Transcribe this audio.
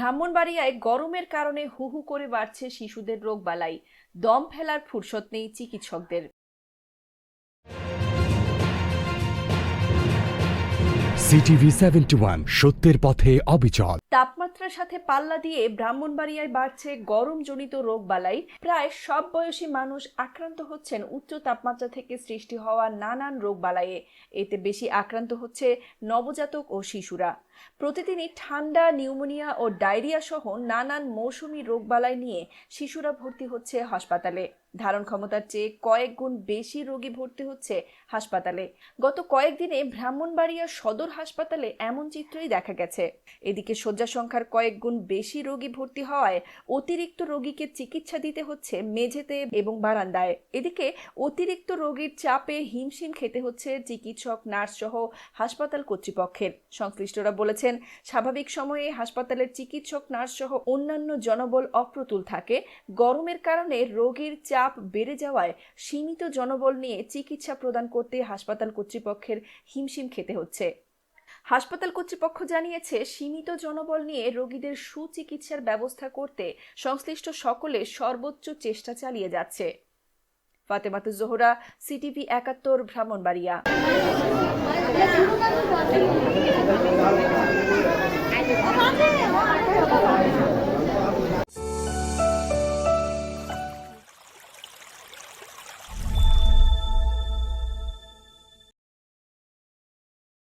ব্রাহ্মণবাড়িয়ায় গরমের কারণে হুহু করে বাড়ছে শিশুদের রোগবালাই। দম ফেলার ফুরসত নেই চিকিৎসকদের। সত্যের পথে অবিচল। তাপমাত্রার সাথে পাল্লা দিয়ে ব্রাহ্মণবাড়িয়ায় বাড়ছে গরমজনিত রোগবালাই। প্রায় সব বয়সী মানুষ আক্রান্ত হচ্ছেন উচ্চ তাপমাত্রা থেকে সৃষ্টি হওয়া নানান রোগবালাইয়ে। এতে বেশি আক্রান্ত হচ্ছে নবজাতক ও শিশুরা। প্রতিদিনই ঠান্ডা, নিউমোনিয়া ও ডায়রিয়া সহ নানান মৌসুমি রোগবালাই নিয়ে শিশুরা ভর্তি হচ্ছে হাসপাতালে। ধারণ ক্ষমতার চেয়ে কয়েক গুণ বেশি রোগী ভর্তি হচ্ছে হাসপাতালে। গত কয়েকদিনে ব্রাহ্মণবাড়িয়া সদর হাসপাতালে এমন চিত্রই দেখা গেছে। এদিকে শয্যা সংখ্যার কয়েক গুণ বেশি রোগী ভর্তি হওয়ায় অতিরিক্ত রোগীকে চিকিৎসা দিতে হচ্ছে মেঝেতে এবং বারান্দায়। এদিকে অতিরিক্ত রোগীর চাপে হিমশিম খেতে হচ্ছে চিকিৎসক নার্স সহ হাসপাতাল কর্তৃপক্ষের। সংশ্লিষ্টরা বলেছেন, স্বাভাবিক সময়ে হাসপাতালের চিকিৎসক নার্স সহ অন্যান্য জনবল অপ্রতুল থাকে। গরমের কারণে রোগীর চাপ বেড়ে যাওয়ায় সীমিত জনবল নিয়ে চিকিৎসা প্রদান করতে হাসপাতাল কর্তৃপক্ষের হিমশিম খেতে হচ্ছে। হাসপাতাল কর্তৃপক্ষ জানিয়েছে, সীমিত জনবল নিয়ে রোগীদের সুচিকিৎসার ব্যবস্থা করতে সংশ্লিষ্ট সকলে সর্বোচ্চ চেষ্টা চালিয়ে যাচ্ছে। ফাতেমাতুজ জোহরা, সিটিভি একাত্তর, ভ্রমণবাড়িয়া।